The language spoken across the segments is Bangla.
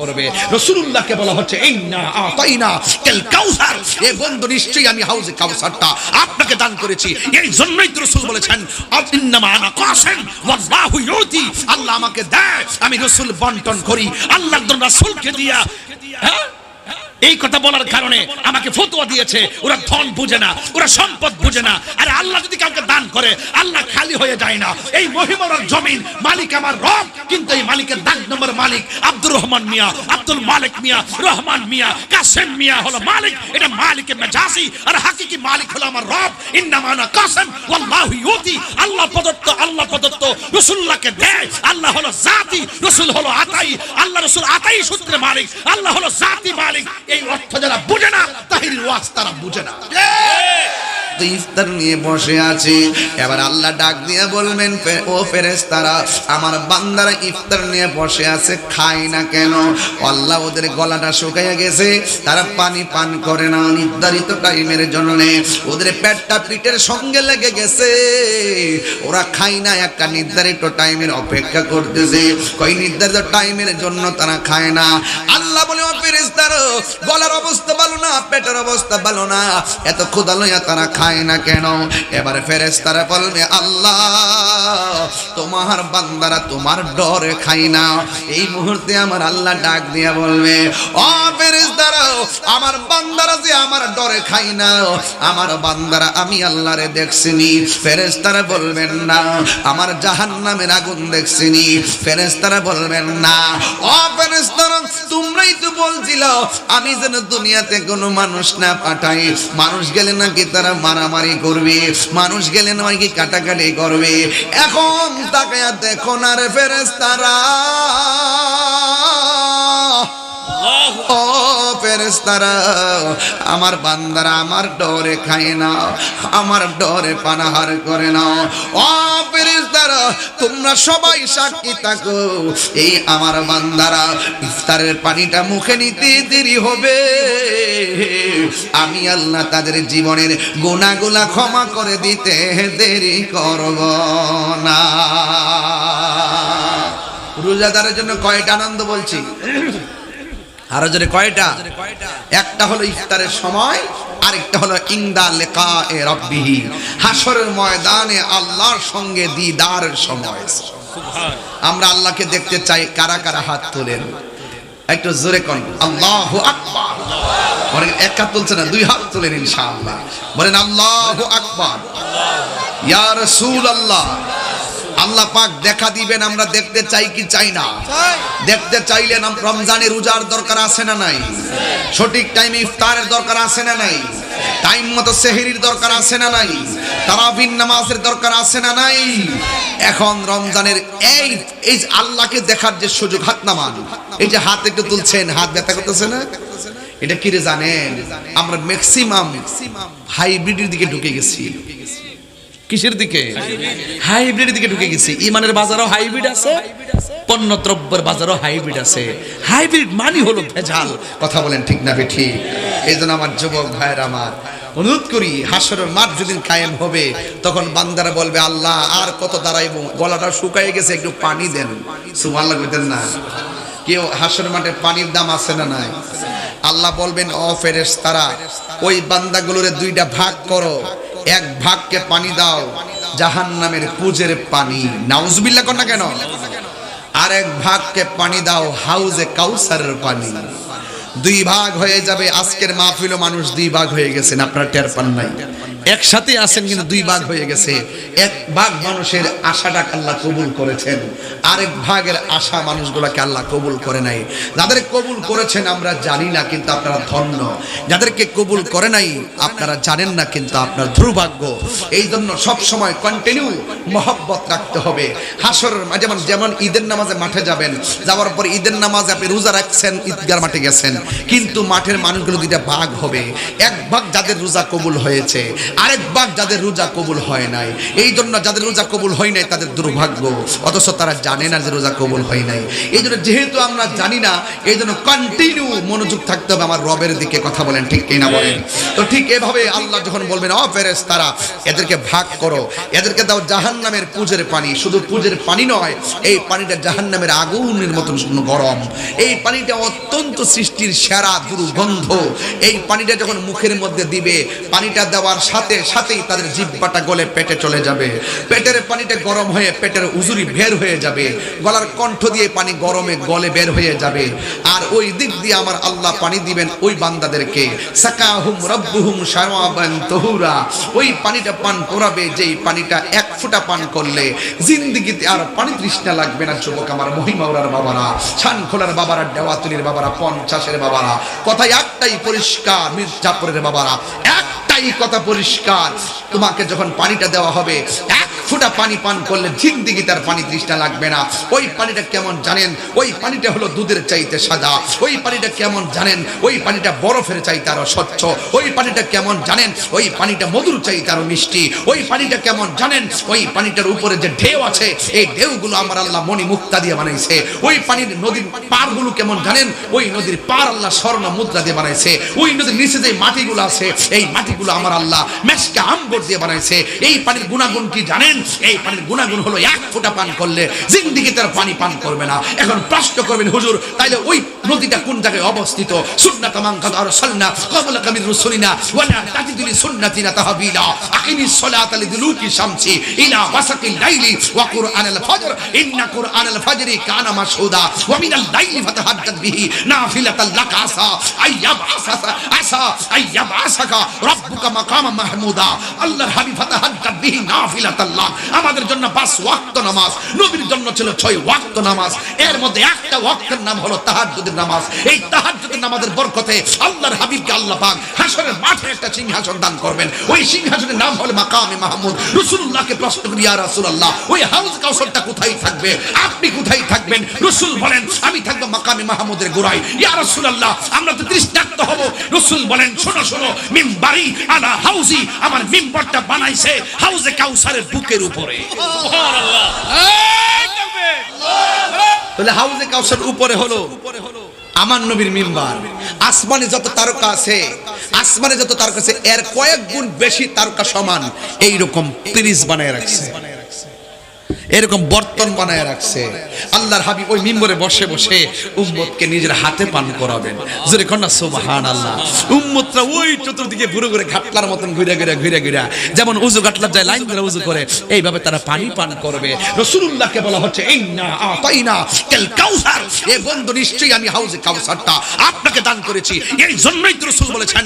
করবে। রসুল্লাহকে বলা হচ্ছে এই না তাই না কেল কাউসার। এ বন্ধু, নিশ্চয়ই আমি হাউজে কাউসারটা আপনাকে দান করেছি। এই জন্যই তো রসুল বলেছেন ইন্নামা আল্লাহ আমাকে দেয়, আমি রসুল বন্টন করি। রসুলকে রাসূলকে দিয়া হ্যাঁ? এই কথা বলার কারণে আমাকে ফতোয়া দিয়েছে। ওরা ধন বুঝে না, ওরা সম্পদ বুঝে না। আরে আল্লাহ যদি কাউকে দান করে, আল্লাহ খালি হয়ে যায় না। এই মহিমার জমিন, মালিক আমার রব, কিন্তু এই মালিকের দাগ নম্বর মালিক আব্দুর রহমান মিয়া, আব্দুল মালিক মিয়া, রহমান মিয়া, কাসেম মিয়া হলো মালিক। এটা মালিকের মেজাজি, আর হাকিকি মালিক হলো আমার রব। ইন্নামানা কাসেম, ওয়াল্লাহু ইউতি। আল্লাহ প্রদত্ত আল্লাহ প্রদত্ত রাসূলুল্লাহকে দেয়। আল্লাহ হলো জাতি, রাসূল হলো আতাই। আল্লাহ রাসূল আতাই সূত্রে মালিক। আল্লাহ হলো জাতি মালিক। এই অর্থ যারা বুঝে না তাহির ওয়াজ তারা বুঝে না। তো ইফতার নিয়ে বসে আছে। এবার আল্লাহ ডাক দিয়ে বলবেন ও ফেরেশতারা, আমার বান্দারা ইফতার নিয়ে বসে আছে খায় না কেন? আল্লাহ ওদের গলাটা শুকাইয়া গেছে, তারা পানি পান করে না নির্ধারিত টাইমের জন্য। ওদের পেটটা পিঠের সঙ্গে লেগে গেছে। ওরা খায় না একটা নির্ধারিত টাইমের অপেক্ষা করতেছে। কই নির্ধারিত টাইমের জন্য তারা খায় না। আল্লাহ বলে, ও ফেরেশতারা, গলার অবস্থা ভালো না, পেটের অবস্থা ভালো না। এত ক্ষুধা লইয়া তারা খায় না কেন? এবারে ফেরেশতারা বলবে, আল্লাহ, তোমার বান্দারা তোমার ডরে খাই না। এই মুহূর্তে আমার আল্লাহ ডাক দিয়া বলবে, ও ফেরেশতারা, আমার বান্দারা যে আমার ডরে খাই না, আমার বান্দারা আমি আল্লাহরে দেখছিনি। ফেরেশতারা বলবেন, না, আমার জাহান্নামের আগুন দেখছিনি। ফেরেশতারা বলবেন, না। ও ফেরেশতারা, তোমরাই তো বলছিল, আমি যেন দুনিয়াতে কোনো মানুষ না পাঠাই। মানুষ গেলে নাকি তারা মারামারি করবে মানুষ গেলে নয় কি কাটাকাটি করবে। এখন তাকায়া দেখো না রে ফেরেশতারা। ও ফেরেশতারা, আমার বান্দারা আমার ডরে খায় না, আমার ডরে পানাহার করে না। ও ফেরেশতারা, তোমরা সবাই সাক্ষী থাকো। এই আমার বান্দারা, ইফতারের পানিটা মুখে নিতে দেরি হবে। আমি আল্লাহ তাদের জীবনের গোনাগুলা ক্ষমা করে দিতে দেরি করব না। রোজাদারের জন্য কয়টা আনন্দ বলছি? আরও জোরে কয়টা? একটা হলো ইফতারের সময়, আরেকটা হলো ইংদা লেখা এ রব্বিহি হাসরের ময়দানে আল্লাহর সঙ্গে দিদারের সময়। আমরা আল্লাহকে দেখতে চাই, কারা কারা হাত তোলেন? একটু জোরে কোন, আল্লাহ আকবার। এক হাত তুলছে না, দুই হাত তোলেন ইনশাআল্লাহ। বলেন, আল্লাহ আকবার। ইয়া রাসূল আল্লাহ আল্লাহ পাক দেখা দিবেন আমরা দেখতে চাই কি চাই না। দেখতে চাইলে রমজানের রোজার দরকার আছে না নাই? সঠিক টাইমে ইফতারের দরকার আছে না নাই? টাইম মতো সেহরির দরকার আছে না নাই? তারাবিন নামাজের দরকার আছে না নাই? এখন রমজানের এই এই আল্লাহকে দেখার যে সুযোগ হাত নামান। এই যে হাত একটু তুলছেন হাত ব্যথা করতেছে না? এটা কি রে জানেন? আমরা ম্যাক্সিমাম হাইব্রিডের দিকে ঢুকে গেছি। কিসের দিকে? হাইব্রিডের দিকে ঢুকে গেছি। ইমানের বাজারও হাইব্রিড আছে পণ্য দ্রব্যের বাজারও হাইব্রিড আছে। হাইব্রিড মানি হলো ভেজাল। কথা বলেন ঠিক না বে ঠিক এই জন্য আমার যুবক ভাইয়ের আমার অনুরোধ করি, হাসরের মাঠ যেদিন কায়েম হবে, তখন বান্দারা বলবে, আল্লাহ, আর কত দাঁড়াইবো? গলাটা শুকাই গেছে, একটু পানি দেন। সুবহানাল্লাহ কইতেন না। কেউ হাসর মাঠে পানির দাম আছে না নাই? আল্লাহ বলবেন, ও ফেরেস তারা ওই বান্দাগুলোরে দুইটা ভাগ করো। এক ভাগকে পানি দাও জাহান নামের পুজের পানি। নাউজবিল্লা কর না কেন? আর এক ভাগকে পানি দাও, হাউজে কাউসারের পানি। দুই ভাগ হয়ে যাবে আজকের মাহফিল মানুষ দুই ভাগ হয়ে গেছেন, আপনার টের পান নাই। একসাথে আছেন কিন্তু দুই ভাগ হয়ে গেছে। এক ভাগ মানুষের আশাটা আল্লাহ কবুল করেছেন আরেক ভাগের আশা মানুষগুলোকে আল্লাহ কবুল করে নাই। যাদের কবুল করেছেন আমরা জানি না কিন্তু আপনারা ধন্য। যাদেরকে কবুল করে নাই আপনারা জানেন না কিন্তু আপনার দুর্ভাগ্য। এই জন্য সব সময় কন্টিনিউ মহব্বত রাখতে হবে। হাসর যেমন যেমন ঈদের নামাজে মাঠে যাবেন যাওয়ার পর ঈদের নামাজে আপনি রোজা রাখছেন ঈদগার মাঠে গেছেন কিন্তু মাঠের মানুষগুলো দুইটা ভাগ হবে। এক ভাগ যাদের রোজা কবুল হয়েছে আরেকবার যাদের রোজা কবুল হয় নাই এই জন্য যাদের রোজা কবুল হয় নাই তাদের দুর্ভাগ্য। অথচ তারা জানে না যে রোজা কবুল হয় নাই। এই জন্য যেহেতু আমরা জানি না এই জন্য কন্টিনিউ মনোযোগ থাকতে হবে আমার রবের দিকে কথা বলেন, ঠিক কিনা বলেন? তো ঠিক এভাবে আল্লাহ যখন বলবেন অ ফেরেস তারা এদেরকে ভাগ করো, এদেরকে দাও জাহান নামের পুজের পানি। শুধু পুজের পানি নয়, এই পানিটা জাহান নামের আগুনের মতন গরম। এই পানিটা অত্যন্ত সৃষ্টির সেরা দুর্গন্ধ। এই পানিটা যখন মুখের মধ্যে দিবে, পানিটা দেওয়ার সাথে সাথেই তাদের জিব্বাটা গলে পেটে চলে যাবে। পেটের পানিটা গরম হয়ে পেটের উজুরি বের হয়ে যাবে। গলার কণ্ঠ দিয়ে পানি গরমে গলে বের হয়ে যাবে। আর ওই দিক দিয়ে আমার আল্লাহ পানি দিবেন ওই বান্দাদেরকে। সাকাহুম রব্বুহুম শারাবান তহুরা। ওই পানিটা পান করাবে, যেই পানিটা এক ফোঁটা পান করলে জিন্দিগিতে আর পানি তৃষ্ণা লাগবে না, যুবক আমার মহিমাউরার বাবারা ছান খোলার বাবারা ডেওয়াতুলির বাবারা, পঞ্চাশের বাবারা। কথা একটাই পরিষ্কার, মির্জাপুরের বাবারা একটাই কথা পরিষ্কার। তোমাকে যখন পানিটা দেওয়া হবে ফোঁটা পানি পান করলে জিন্দিগি তার পানি তৃষ্ণা লাগবে না। ওই পানিটা কেমন জানেন? ওই পানিটা হলো দুধের চাইতে সাদা। ওই পানিটা কেমন জানেন? ওই পানিটা বরফের চাইতে আরও স্বচ্ছ। ওই পানিটা কেমন জানেন? ওই পানিটা মধুর চাইতে আরও মিষ্টি। ওই পানিটা কেমন জানেন? ওই পানিটার উপরে যে ঢেউ আছে, এই ঢেউগুলো আমার আল্লাহ মণি মুক্তা দিয়ে বানাইছে। ওই পানির নদীর পারগুলো কেমন জানেন? ওই নদীর পার আল্লাহ স্বর্ণ মুদ্রা দিয়ে বানাইছে। ওই নদীর নিচে যে মাটিগুলো আছে, এই মাটিগুলো আমার আল্লাহ মেসকে আম্বর দিয়ে বানাইছে। এই পানির গুণাগুণ কি জানেন? এই পানির গুণাগুণ হলো এক ফোঁটা পান করলে জিন্দিগি তার পানি পান করবে না। এখন প্রশ্ন করবেন, হুজুর, তাইলে ওই নদীটা কোন জায়গায় অবস্থিত? সুন্নাত মান কাদ আরসালনা ক্বাবলা কামির রুসুলিনা, ওয়ালা তাজিদুলি সুন্নাতিনা তাহবিলা। আকিমিস সালাতা লিদুলুকি শামসি, ইলা ওয়াসাকিল লাইলি ওয়া কুরআনাল ফজর। ইন্না কুরআনাল ফজরি কানা মাশহুদা ওয়া মিনাল লাইলি ফাতাহাদ্দাত বিহি, নাফিলাতাল লাকা আসা আইয়াব আসা আসা, আইয়াব আসাকা, রাব্বুকা মাকামা মাহমুদা। আল্লাহর হাবিব ফাতাহাদ্দাত বিহি নাফিলাতাল্লাহ আমাদের জন্য পাঁচ ওয়াক্ত নামাজ, নবীর জন্য ছিল ছয় ওয়াক্ত নামাজ। এর মধ্যে একটা ওয়াক্তের নাম হলো তাহাজ্জুদের নামাজ এই তাহাজ্জুদের নামাজের বরকতে আল্লাহর হাবিবকে আল্লাহ পাক হাসরের মাঠে একটা সিংহাসন দান করবেন। ওই সিংহাসনের নাম হলো মাকামে মাহমুদ। রাসূলুল্লাহকে প্রশ্ন করি ইয়া রাসূলুল্লাহ ওই হাউজ কাউসারটা কোথায় থাকবে? আপনি কোথায় থাকবেন? রাসূল বলেন আমি থাকব মাকামে মাহমুদের গোড়ায়। ইয়া রাসূলুল্লাহ আমরা তো দৃষ্টান্ত হব। রাসূল বলেন শোনো শোনো মিম্বারি আলা হাউজি আমার মিম্বরটা বানাইছে হাউজে কাউসারের বুকের উপরে। তাহলে হাউজে কাউসার উপরে হলো। আমার নবীর মিম্বার। আসমানে যত তারকা আছে, আসমানে যত তারকা আছে, এর কয়েক গুণ বেশি তারকা সমান। এইরকম পিরিজ বানায় রাখছে। এরকম বর্তন বানায় রাখছে। আল্লাহর হাবিব ওই মিম্বরে বসে বসে উম্মতকে নিজের হাতে পান করাবেন। জোরে কন্যা সুবহান আল্লাহ উম্মতরা ওই চতুর্দিকে ঘুরে ঘুরে ঘাটলার মতন ঘুরে ঘুরে ঘুরে ঘুরে যেমন উজু ঘাটলার যায়, লাইন ধরে উজু করে, এইভাবে তারা পানি পান করবে। রাসূলুল্লাহকে বলা হচ্ছে, ইন্না আতাইনা কাল কাউসার। এ বন্ধু, নিশ্চয়ই আমি হাউজে কাউসারটা আপনাকে দান করেছি। এই জন্যই তো রাসূল বলেছেন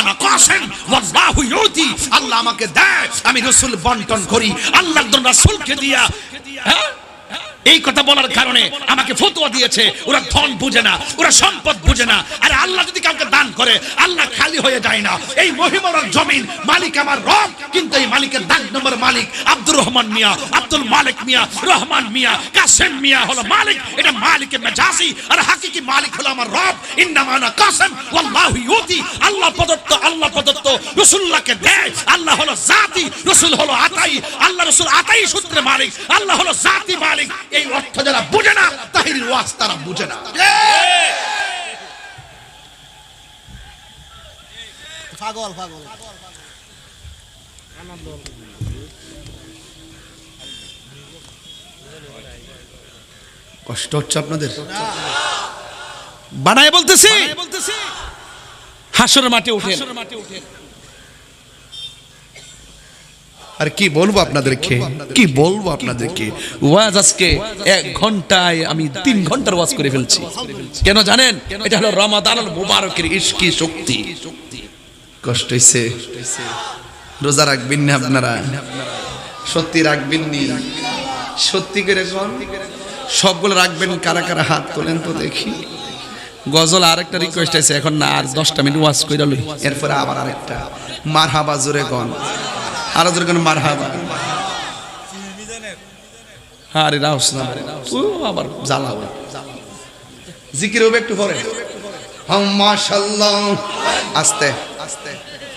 আনা কাসিম, ওয়াল্লাহু ইউতি। আল্লাহ আমাকে দেয়, আমি রাসূল বন্টন করি। আল্লাহর জন্য রাসূলকে দিয়া হ্যাঁ এই কথা বলার কারণে আমাকে ফতোয়া দিয়েছে। ওরা ধন বুঝে না, ওরা সম্পদ বুঝে না। আর আল্লাহ যদি কাউকে দান করে, আল্লাহ খালি হয়ে যায় না। এই মহিমার জমিন, মালিক আমার রব, কিন্তু এই মালিকের দাগ নম্বর মালিক আব্দুর রহমান মিয়া, আব্দুল মালিক মিয়া, রহমান মিয়া, কাসেম মিয়া হলো মালিক। এটা মালিকের মেজাজি, আর হাকিকি মালিক হলো আমার রব। ইন্নামানা কাসেম, ওয়াল্লাহু ইউতি। আল্লাহ প্রদত্ত আল্লাহ প্রদত্ত রাসূলুল্লাহকে দেয়। আল্লাহ হলো জাতি, রাসূল হলো আতাই। আল্লাহ রাসূল আতাই সূত্রে মালিক। আল্লাহ হলো জাতি মালিক। এই অর্থ যারা বুঝে না তাহির ওয়াজ তারা বুঝে না। পাগল পাগল। কষ্ট হচ্ছে আপনাদের? বানায় বলতেছি? হাসর মাঠে উঠে আর কি বলব আপনাদেরকে? কি বলব আপনাদেরকে? ওয়াজ আজকে এক ঘন্টায় আমি তিন ঘণ্টার ওয়াজ করে ফেলছি। কেন জানেন? এটা হলো রমাদান মুবারকের ইশকি শক্তি। কষ্ট হইছে। রোজা রাখবেন না আপনারা? সত্যি রাখবেন নি? সত্যি করে কোন? সবগুলো রাখবেন কারা কারা হাত তোলেন তো দেখি। গজল আরেকটা রিকোয়েস্ট আছে, এখন না, আর দশটা মিনিট ওয়াজ করে লই। এরপরে আবার আরেকটা। মারহাবা জোরে গন আরও মারহাবা। হ্যাঁ আরে রাউস না ও, আবার জ্বালাও জিকির হবে একটু পরে। মাশাল্লাহ আস্তে আস্তে।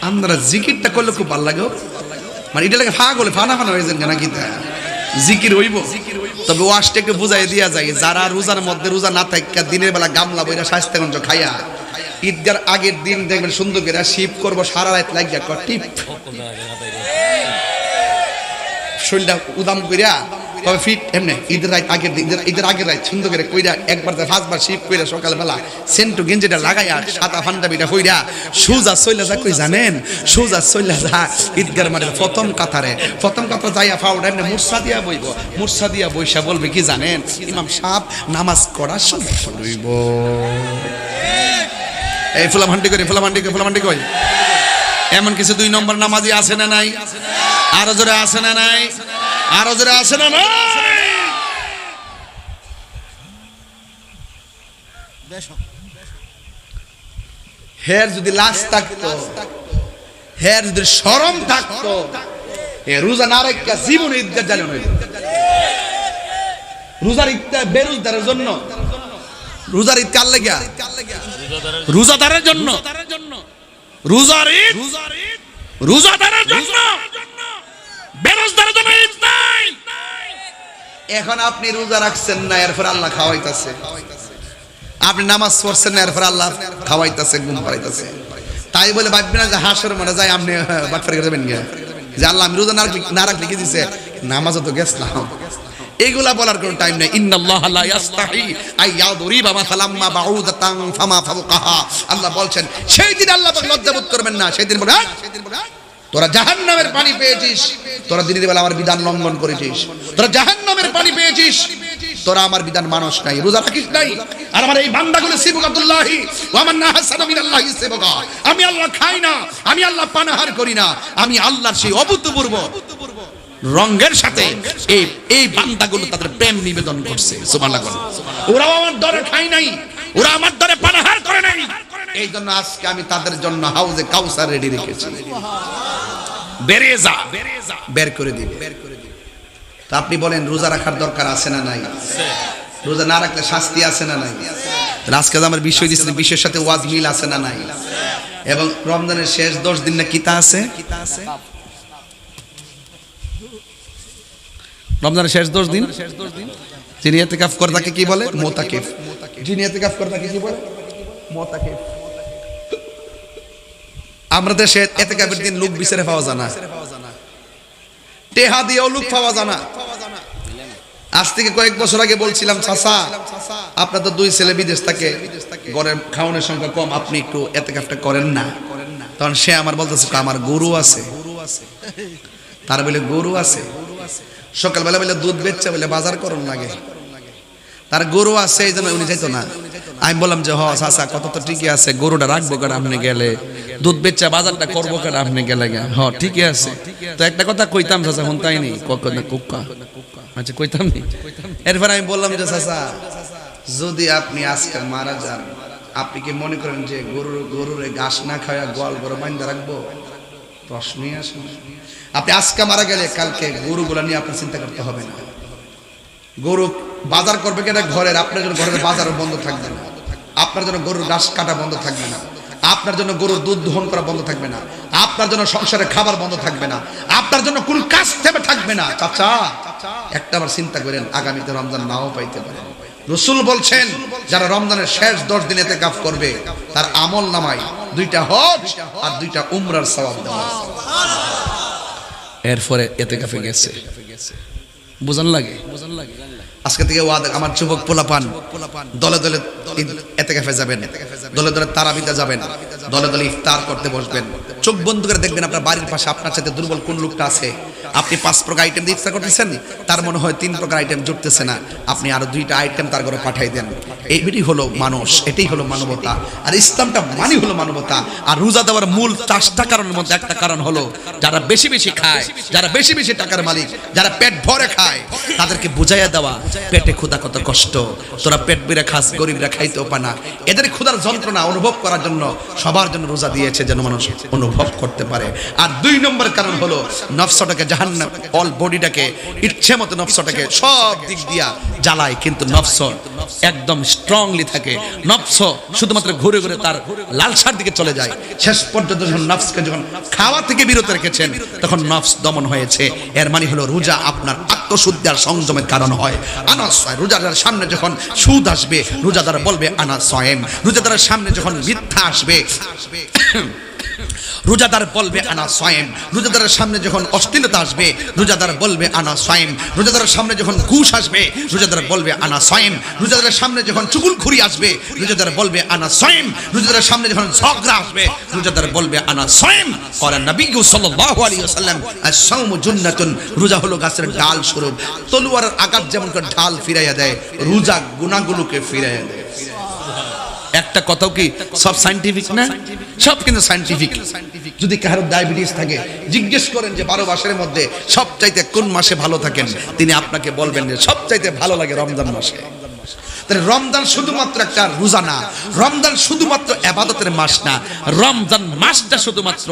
আমরা জিকিরটা করলে খুব ভালো লাগে মানে এটা লাগে ফা গলে ফানা ফানা হয়ে যান নাকি জিকির হইব। তবে ওয়াশটা একটু বুঝাই দিয়া যায়, যারা রোজার মধ্যে রোজা না থাকে দিনের বেলা গামলা বইরা স্বাস্থ্যগঞ্জ খাইয়া ঈদগার আগের দিন দেখবেন সুন্দর করে শিব করব, সারা রাত লাগিয়া কর, টিপ। শরীরটা উদাম কইরা তবে ফিট এমনি। ঈদের রাত আগের দিন, ঈদের- আগের রাত সুন্দর করে কইরা একবার পাঁচবার শিব কইরা সকালবেলা সেন্টু গেঞ্জিটা লাগাইয়া, সাদা পাঞ্জাবিটা হইরা সুজা সইলা যা, কই জানেন? সুজা সইলা যা, ঈদগার মাঠের প্রথম কাতারে। প্রথম কাতার যাইয়া ফাউডা এমনি মুরসা দিয়া বইব। মুরসা দিয়া বইসা বলবে কি জানেন? ইমাম সাহেব নামাজ করার সময় হইব এই ফুলামান্ডি করি ফুলামান্ডি কই ফুলামান্ডি কই এমন কিছু দুই নম্বর নামাজি আছে না নাই? আরও জোরে আছে না নাই? আরও জোরে আছে না নাই? বেশ হের যদি লাশ থাকতো হের যদি শরম থাকতো এ রোজা না রেখা জীবন ঈদগাহ হইতো। রোজার ঈদটা বেরোজদারের জন্য। রোজার ঈদ কার লেগা? রোজাদারের জন্য। রোজার ঈদ। রোজাদারের জন্য। বেরোজদারের জন্য ঈদ নাই। এখন আপনি রোজা রাখছেন না, এরপর আল্লাহ খাওয়াইতাছে। আপনি নামাজ পড়ছেন না, এরপর আল্লাহ খাওয়াইতাছে, ঘুম পাড়াইতাছে। তাই বলে ভাববেন না যে হাসর মনে যায়, আপনি বাটফারি করে যাবেন গিয়া। যে আল্লাহ আমি রোজা না রাখলে কি দিছে? নামাজও তো গেছলাম। এগুলা বলার কোনো টাইম নেই। আল্লাহ বলছেন সেই দিন আল্লাহ লজ্জাবোধ করবেন না। সেই দিন বলে "হ্যাঁ, তোরা জাহান্নামের পানি পেয়েছিস। তোরা দিনের বেলা আমার বিধান লঙ্ঘন করেছিস। তোরা জাহান্নামের পানি পেয়েছিস। তোরা আমার বিধান মানুষ নাই রোজা রাখিস নাই। আর আমার এই বান্দাগুলো সিবুকাতুল্লাহি ওয়া মান নাহাসানা মিনাল্লাহি সিবকা। আমি আল্লাহ খাই না আমি আল্লাহ পানাহার করি না। আমি আল্লাহর সেই অভূতপূর্ব রঙের সাথে এই এই বান্দাগুলো তাদের প্রেম নিবেদন করছে, সুবহানাল্লাহ। ওরাও আমার দরে খাই নাই, ওরা আমার দরে পানাহার করে নাই। এই জন্য আজকে আমি তাদের জন্য হাউজে কাউসার রেডি রেখেছি। বেরিয়ে যা, বের করে দিবে। তা আপনি বলেন, রোজা রাখার দরকার আছে না নাই? রোজা না রাখলে শাস্তি আছে না নাই? আজকে আমার বিষয় দিচ্ছেন বিষয়ের সাথে ওয়াজ মিল আছে না নাই? এবং রমজানের শেষ দশ দিন না কিতা আছে কিতা আছে? রমজানের শেষ দশ দিন যিনি এতে কাফ করে তাকে কি বলে? মোতাকিফ। যিনি এতে কাফ করে তাকে কি বলে? মোতাকিফ। আমরা দেশে এতে কাফের দিন লোক বিচারে পাওয়া টেহা দিয়েও লোক পাওয়া আজ থেকে কয়েক বছর আগে বলছিলাম, চাচা, আপনার তো দুই ছেলে বিদেশ থাকে ঘরের খাওয়ানোর সংখ্যা কম, আপনি একটু এতে কাফটা করেন না। তখন সে আমার বলতেছে আমার গরু আছে। তার বলে, গরু আছে। সকালবেলা বলে, দুধ বেচছে। বলে, বাজার করুন লাগে তার গরু আছে, এই জন্য উনি যাইতো না। আমি বললাম যে, হ, চাচা কত তো ঠিকই আছে। গরুটা রাখব কেন আপনি গেলে? দুধ বেচা বাজারটা করব কেন আপনি গেলে। হ, ঠিকই আছে। তো একটা কথা কইতাম, চাচা, হন তাই নি কুক্কা আচ্ছা কইতাম নি? এরপর আমি বললাম যে, চাচা, যদি আপনি আজকে মারা যান, আপনি কি মনে করেন যে গরুর গরুর ঘাস না খাওয়া গোয়াল গরু বাইন্দা রাখব? প্রশ্নই আসে। আপনি আজকে মারা গেলে কালকে গরুগুলা নিয়ে আপনার চিন্তা করতে হবে না। গরু বাজার করবে কিনা ঘরের, আপনার জন্য ঘরের বাজার বন্ধ থাকবে না। আপনার জন্য গরুর ঘাস কাটা বন্ধ থাকবে না। আপনার জন্য গরুর দুধ দহন করা বন্ধ থাকবে না। আপনার জন্য সংসারে খাবার বন্ধ থাকবে না। আপনার জন্য কোন কাজ থেমে থাকবে না। চাচা, একটা আবার চিন্তা করেন, আগামীতে রমজান নাও পাইতে পারে। রসুল বলছেন, যারা রমজানের শেষ দশ দিন এতে কাফ করবে, তার আমল নামাই দুইটা হজ আর দুইটা উমরার সওয়াব দেওয়া। এরপরে এতে কাফে গেছে। বুঝান লাগে? আজকে থেকে ওয়াদা, আমার যুবক পোলাপান, দলে দলে এতে কাফে যাবেন, দলে দলে তারাবিতে যাবেন, দলে দলে ইফতার করতে বসবেন। চোখ বন্ধ করে দেখবেন আপনার বাড়ির পাশে আপনার সাথে দুর্বল কোন লোকটা আছে। আপনি পাঁচ প্রকার আইটেম দিয়ে ইফতার করতেছেন, তার মনে হয় তিন প্রকার আইটেম জুটতেছে না। আপনি আরও দুইটা আইটেম তার ঘরে পাঠাই দেন। এইটাই হলো মানুষ, এটাই হলো মানবতা। আর ইসলামটা মানে হলো মানবতা। আর রোজা দেওয়ার মূল চারটা কারণের মধ্যে একটা কারণ হলো, যারা বেশি বেশি খায়, যারা বেশি বেশি টাকার মালিক, যারা পেট ভরে খায়, তাদেরকে বুঝাইয়া দেওয়া, পেটে ক্ষুধা কত কষ্ট। তোরা পেট বেড়ে খাস, গরিবরা খাইতেও পানা এদের ক্ষুধার যন্ত্রণা অনুভব করার জন্য সবার জন্য রোজা দিয়েছে যেন মানুষ অনুভব করতে পারে। আর দুই নম্বর কারণ হলো, নফসটাকে জাহান্নাম অল বডিটাকে ইচ্ছে নফসটাকে সব দিক দিয়া জ্বালায়, কিন্তু নফস একদম স্ট্রংলি থাকে। নফস শুধুমাত্র ঘুরে ঘুরে তার লালসার দিকে চলে যায়। শেষ পর্যন্ত যখন নফসকে যখন খাওয়া থেকে বিরত রেখেছেন, তখন নফস দমন হয়েছে। এর মানে হলো রোজা আপনার আত্মশুদ্ধি আর সংযমের কারণ হয়। আনাস রোজাদার সামনে যখন সুদ আসবে, রোজাদার বলবে, আনা সয়েম। রোজাদারের সামনে যখন মিথ্যা আসবে রোজাদার বলবে আনা সয়েম রোজাদারের সামনে যখন অশ্লীলতা আসবে, রোজাদার বলবে আনা সয়েম রোজাদারের সামনে যখন ঘুষ আসবে, রোজাদার বলবে আনা সয়েম রোজাদারের সামনে যখন চুগুলখুরি আসবে, রোজাদার বলবে আনা সয়েম রোজাদারের সামনে যখন ঝগড়া আসবে, রোজাদার বলবে আনা সয়েম করেন নবী সাল্লাল্লাহু আলাইহি ওয়াসাল্লাম, আস-সাওমু জুন্নাতুন, রোজা হলো গাছের ডাল স্বরূপ। তলোয়ারের আঘাত যেমন করে ঢাল ফিরাইয়া দেয়, রোজা গুনাহগুলোকে ফিরাইয়া দেয়। একটা কথাও কি সব সাইন্টিফিক না? সব কিন্তু সাইন্টিফিক যদি কারও ডায়াবেটিস থাকে জিজ্ঞেস করেন যে বারো মাসের মধ্যে সবচাইতে কোন মাসে ভালো থাকেন? তিনি আপনাকে বলবেন যে সবচাইতে ভালো লাগে রমজান মাসে। তাহলে রমজান শুধুমাত্র একটা রোজা না, রমজান শুধুমাত্র এবাদতের মাস না, রমজান মাসটা শুধুমাত্র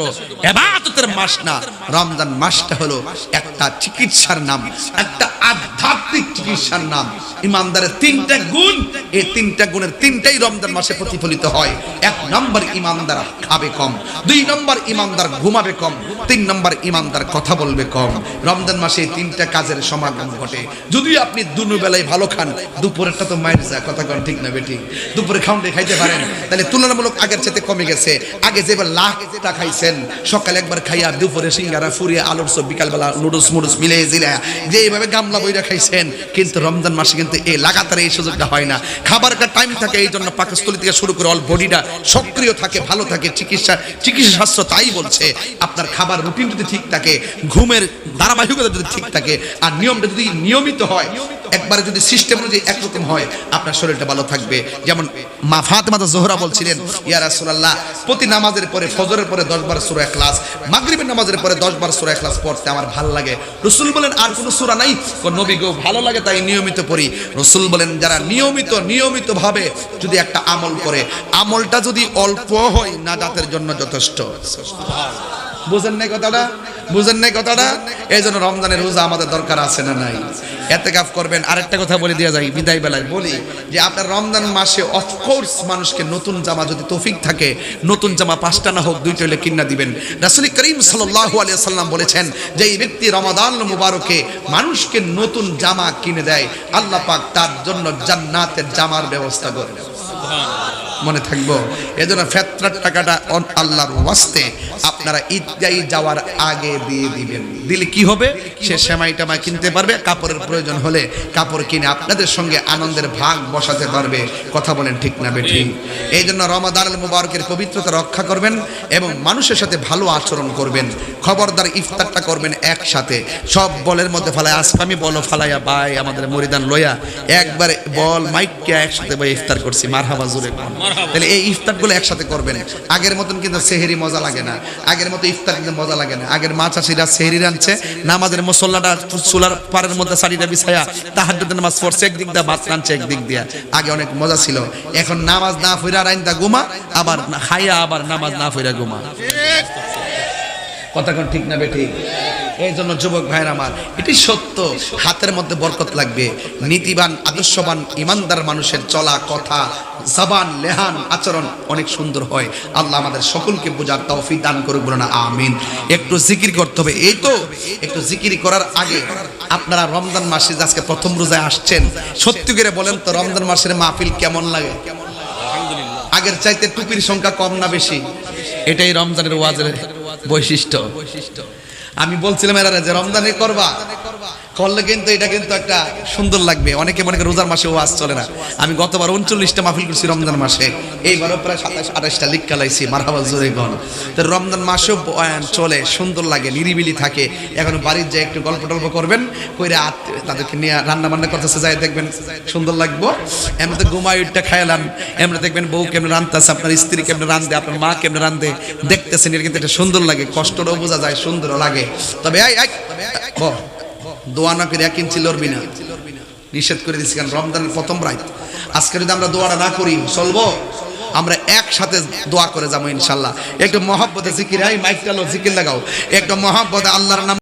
এবাদতের মাস না। রমজান মাসটা হলো একটা চিকিৎসার নাম, একটা আধ্যাত্মিক চিকিৎসার নাম। ইমানদারের তিনটা গুণ, এই তিনটা গুণের তিনটাই রমজান মাসে প্রতিফলিত হয়। এক নম্বর ইমানদার খাবে কম, দুই নম্বর ইমানদার ঘুমাবে কম, তিন নম্বর ইমানদার কথা বলবে কম। রমজান মাসে তিনটা কাজের সমাগম ঘটে। যদি আপনি দুনো বেলায় ভালো খান, দুপুরেরটা তো মায়ের যা কথা কন ঠিক না বেটি। দুপুরে খাউন্ডে খাইতে পারেন। তাহলে তুলনামূলক আগের চেয়ে কমে গেছে। আগে যেবার লাখ লাখটা খাইছেন, সকালে একবার খাইয়া দুপুরে সিঙ্গারা ফুরিয়ে আলুর সব বিকালবেলা নুডলস মুডলস মিলে জিলা যে এইভাবে গামলা বইরা খাইছেন, কিন্তু রমজান মাসে কিন্তু এই লাগাতার এই সুযোগটা হয় না। খাবার একটা টাইম থাকে এই জন্য পাকস্থলী থেকে শুরু করে অল বডিটা সক্রিয় থাকে, ভালো থাকে, চিকিৎসা চিকিৎসা শাস্ত্র তাই বলছে। আপনার খাবার রুটিন যদি ঠিক থাকে, ঘুমের ধারাবাহিকতা যদি ঠিক থাকে, আর নিয়মটা যদি নিয়মিত হয় একবারে যদি সিস্টেম অনুযায়ী একরকম হয়, আপনার শরীরটা ভালো থাকবে। যেমন মা ফাতেমাতা জোহরা বলছিলেন, ইয়া রাসূলুল্লাহ, প্রতি নামাজের পরে ফজরের পরে 10 বার সূরা ইখলাস, মাগরিবের নামাজের পরে 10 বার সূরা ইখলাস পড়তে আমার ভালো লাগে। রাসূল বলেন, আর কোনো সূরা নাই? নবী গো, ভালো লাগে তাই নিয়মিত পড়ি। রাসূল বলেন, যারা নিয়মিত নিয়মিত ভাবে যদি একটা আমল করে, আমলটা যদি অল্প হয়, নাজাতের জন্য যথেষ্ট। বুঝেন নাই কথাটা? বুঝেন নাই কথাটা? এই জন্য রমজানের রোজা আমাদের দরকার আছে না নাই? এতে কাফ করবেন, আরেকটা কথা বলে দেওয়া যায় বিদায় বেলায় বলি যে আপনার রমজান মাসে অফকোর্স মানুষকে নতুন জামা যদি তৌফিক থাকে, নতুন জামা পাঁচটা না হোক, দুইটা হলে কিনা দিবেন। রাসুল করিম সাল্লাল্লাহু আলাইহি সাল্লাম বলেছেন যে এই ব্যক্তি রমাদান মুবারকে মানুষকে নতুন জামা কিনে দেয়, আল্লাহ পাক তার জন্য জান্নাতের জামার ব্যবস্থা করে মনে থাকব। এজন্য ফেতরার টাকাটা আল্লাহর ওয়াস্তে আপনারা ঈদগাহি যাওয়ার আগে দিয়ে দিবেন। দিলে কি হবে? সে সেমাই টামাই কিনতে পারবে, কাপড়ের প্রয়োজন হলে কাপড় কিনে আপনাদের সঙ্গে আনন্দের ভাগ বসাতে পারবে। কথা বলেন ঠিক না বেঠি এই জন্য রমাদান মুবারকের পবিত্রতা রক্ষা করবেন এবং মানুষের সাথে ভালো আচরণ করবেন। খবরদার ইফতারটা করবেন একসাথে। সব বলের মধ্যে ফালায় আসকামি বলো ফালাইয়া বাই আমাদের মরিদান লইয়া একবারে বল মাইককে একসাথে বই ইফতার করছি। মারহাবা কোন। তাহলে এই ইফতারগুলো একসাথে করবেন। আগের মতন কিন্তু সেহেরি মজা লাগে না। আগের মতো ইফতার কিন্তু মজা লাগে না। আগের মা চাষিরা সেহেরি রাঁধছে নামাজের মুসল্লাটা চুলার পাড়ের মধ্যে শাড়িটা বিছায়া তাহার নামাজ পড়ছে একদিক দিয়ে ভাত রাঁধছে একদিক দিয়া। আগে অনেক মজা ছিল। এখন নামাজ না ফিরা রাইন্দা গুমা আবার না- খাইয়া আবার নামাজ না ফিরা গুমা কথা কোন ঠিক না বেঠিক এই জন্য যুবক ভাইয়ের আমার এটি সত্য। হাতের মধ্যে বরকত লাগবে। নীতিবান আদর্শবান ইমানদার মানুষের চলা কথা জবান লেহান আচরণ অনেক সুন্দর হয়। আল্লাহ আমাদের সকলকে বোঝার তৌফিক দান করুক বলে না আমিন। একটু জিকির করতে হবে। এই তো একটু জিকির করার আগে আপনারা রমজান মাসে আজকে প্রথম রোজায় আসছেন সত্যি করে বলেন তো রমজান মাসের মাহফিল কেমন লাগে? আগের চাইতে টুপির সংখ্যা কম না বেশি? এটাই রমজানের ওয়াজের বৈশিষ্ট্য। বৈশিষ্ট্য। আমি বলছিলাম এরা যে রমজানে করবা। করলে কিন্তু এটা কিন্তু একটা সুন্দর লাগবে। অনেকে মনে করে রোজার মাসে ওয়াজ চলে না। আমি গতবার উনচল্লিশটা মাহফিল করছি রমজান মাসে। এইবারও প্রায় সাতাশ আঠাশটা লিখ কালাইছি মারহাবা জোরে গন তো রমজান মাসেও চলে সুন্দর লাগে নিরিবিলি থাকে। এখন বাড়ির যে একটু গল্প টল্প করবেন কইরা তাদেরকে নিয়ে রান্না বান্না করতেছে যাই দেখবেন সুন্দর লাগবো। এমনি তো ঘুমাইটা খাইলাম এমনি দেখবেন বউ কেমন রান্ধতেছে আপনার স্ত্রী কেমন রান্ধে আপনার মা কেমন রান্ধে দেখতেছেন এটা কিন্তু এটা সুন্দর লাগে কষ্টটাও বোঝা যায় সুন্দরও লাগে। তবে এই এই ব, দোয়া না করে এক ইঞ্চি লড়বি না। নিষেধ করে দিচ্ছি কারণ রমজানের প্রথম রাত। আজকে যদি আমরা দোয়াটা না করি, চলবো? আমরা একসাথে দোয়া করে যাব ইনশাল্লাহ। একটু মহব্বতে জিকির হাই মাইকটা জিকির লাগাও। একটু মহব্বতে আল্লাহর নাম